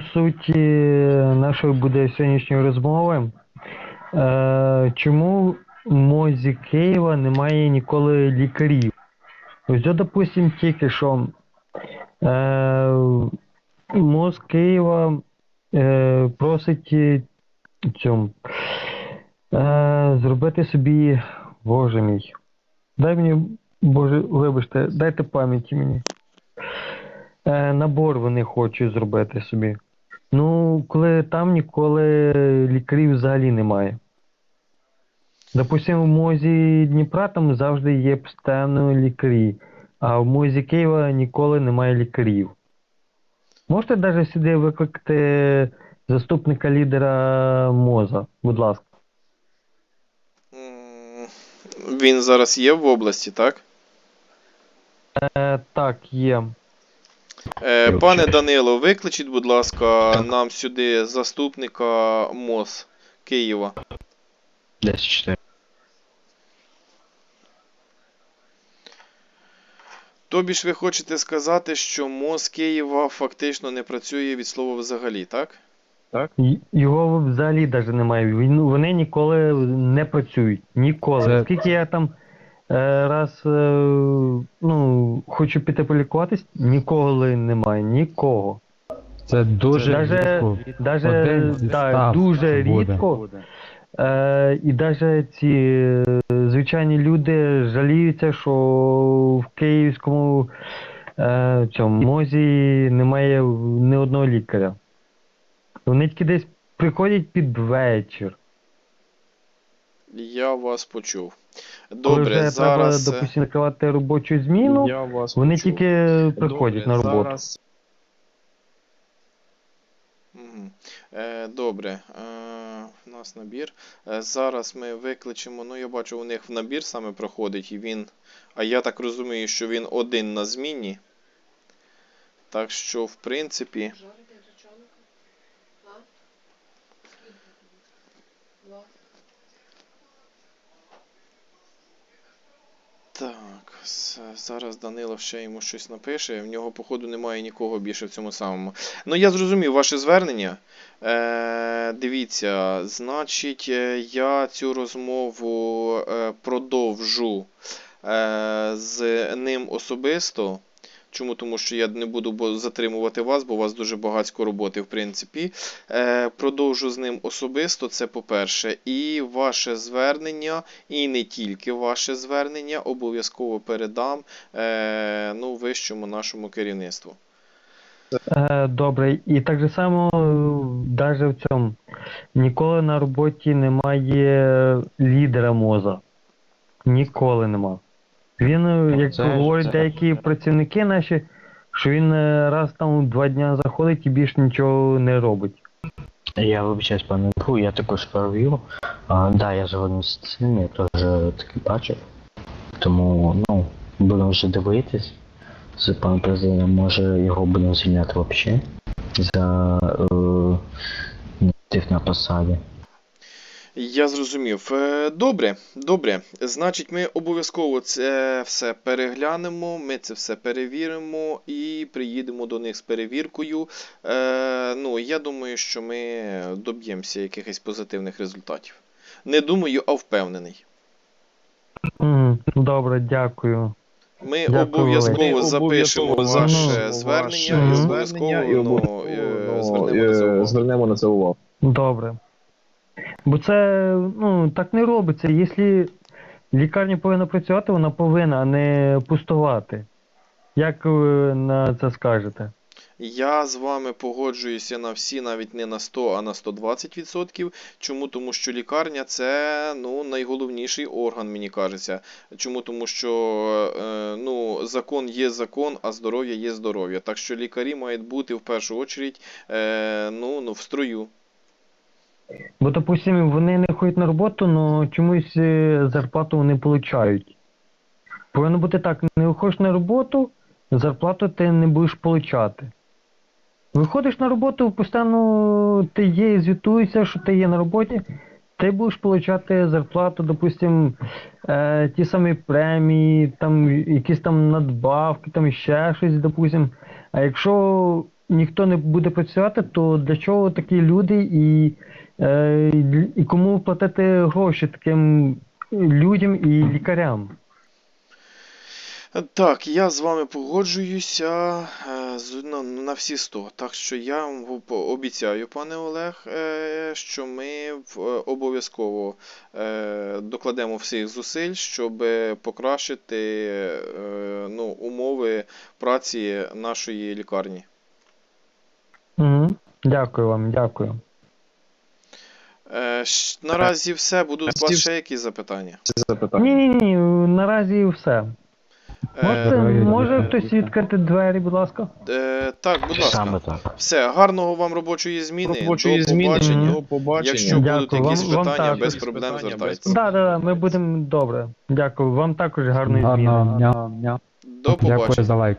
чому суть е, нашої буде сьогоднішньої розмови? Е, чому в мозі Києва немає ніколи лікарів? Ось, от, допустим, тільки що е, мозк Києва е, просить цьому, е, зробити собі, боже мій, дай мені, боже, вибачте, дайте пам'яті мені. Е, набор вони хочуть зробити собі. Ну, коли там ніколи лікарів взагалі немає. Допустимо, в мозі Дніпра там завжди є постійно лікарі, а в мозі Києва ніколи немає лікарів. Можете навіть сюди викликати заступника лідера МОЗа, будь ласка. Він зараз є в області, так? Е, так, є. Е, пане Данило, викличіть, будь ласка, нам сюди заступника МОЗ Києва. 10-4. Тобі ж ви хочете сказати, що МОЗ Києва фактично не працює від слова взагалі, так? Й- Його взагалі навіть немає. Він- Вони ніколи не працюють. Ніколи. Це- Скільки я там раз е, ну, хочу піти полікуватись, ніколи немає. Нікого. Це дуже Даже, рідко. даже, Один да, дуже буде. рідко. Е, і навіть ці е, звичайні люди жаліються, що в київському е, цьому мозі немає ні одного лікаря. Вони тільки десь приходять під вечір. Я вас почув. Добре, вже зараз. треба, допустим, накривати робочу зміну, Я вас вони почув. тільки приходять Добре, на роботу. Зараз... Е, добре, е, у нас набір. Е, зараз ми викличемо. Ну, я бачу, у них в набір саме проходить, і він. А я так розумію, що він один на зміні. Так що, в принципі. Жарити гречаника? А? Скільки тобі? Два. Так, зараз Данило ще йому щось напише. В нього, походу, немає нікого більше в цьому самому. Ну, я зрозумів ваше звернення. Е, дивіться, значить, е, я цю розмову е, продовжу е, з ним особисто. Чому? Тому що я не буду затримувати вас, бо у вас дуже багатько роботи, в принципі. Е, продовжу з ним особисто, це по-перше. І ваше звернення, і не тільки ваше звернення, обов'язково передам е, ну, вищому нашому керівництву. Е, Добре, і так же само, навіть в цьому, ніколи на роботі немає лідера моза. Ніколи нема. Він, е, як Це- говорять це- деякі працівники наші, що він е, раз там два дня заходить і більше нічого не робить. Я вибачаюсь, пане Пу, я також перевів. А, да, я згоден з цим, я теж таки бачив. Тому, ну, будемо вже дивитись. З паном президентом, може його будемо звільняти взагалі за е, негатив на посаді. Я зрозумів. Е, Добре, добре. Значить, ми обов'язково це все переглянемо, ми це все перевіримо і приїдемо до них з перевіркою. Е, ну, я думаю, що ми доб'ємося якихось позитивних результатів. Не думаю, а впевнений. Добре, дякую. Ми Дякую, обов'язково. Ми запишемо обов'язково ваше запишемо звернення і ваше обов'язково звернення і ну, обов'язково, ну, звернемо е, звернемо на це увагу. Добре. Бо це ну, так не робиться. Якщо лікарня повинна працювати, вона повинна, а не пустувати. Як ви на це скажете? Я з вами погоджуюся на всі, навіть не на 100, а на 120%. Чому? Тому що лікарня це ну, найголовніший орган, мені кажеться. Чому? Тому що е, ну, закон є закон, а здоров'я є здоров'я. Так що лікарі мають бути в першу чергу е, ну, ну, в строю. Бо, допустим, вони не ходять на роботу, але чомусь е, зарплату вони получають. Повинно бути так, не ходиш на роботу, зарплату ти не будеш получати. Виходиш на роботу, постійно ти є і звітуєшся, що ти є на роботі, ти будеш получати зарплату, допустим, е, ті самі премії, там якісь там надбавки, там ще щось, допустим. А якщо ніхто не буде працювати, то для чого такі люди і, і кому платити гроші таким людям і лікарям? Так, я з вами погоджуюся е, на, на всі 100. Так що я вам обіцяю, пане Олег, е, що ми е, обов'язково е, докладемо всіх зусиль, щоб покращити е, ну, умови праці нашої лікарні. Дякую вам, дякую. Е, Наразі все. Будуть у вас ще якісь запитання? Ні, ні, ні, наразі все. Можете, Е, може хтось відкрити двері, будь ласка? е, так, будь ласка. Саме так. Все, гарного вам робочої зміни. Робочої До зміни, побачення. до побачення. Якщо будуть якісь вам- вам питання, також. без проблем Питання без звертайтеся. Так, так, так, ми будемо добре. Дякую. Вам також гарної зміни. Гарного дня. До Дякую за лайк.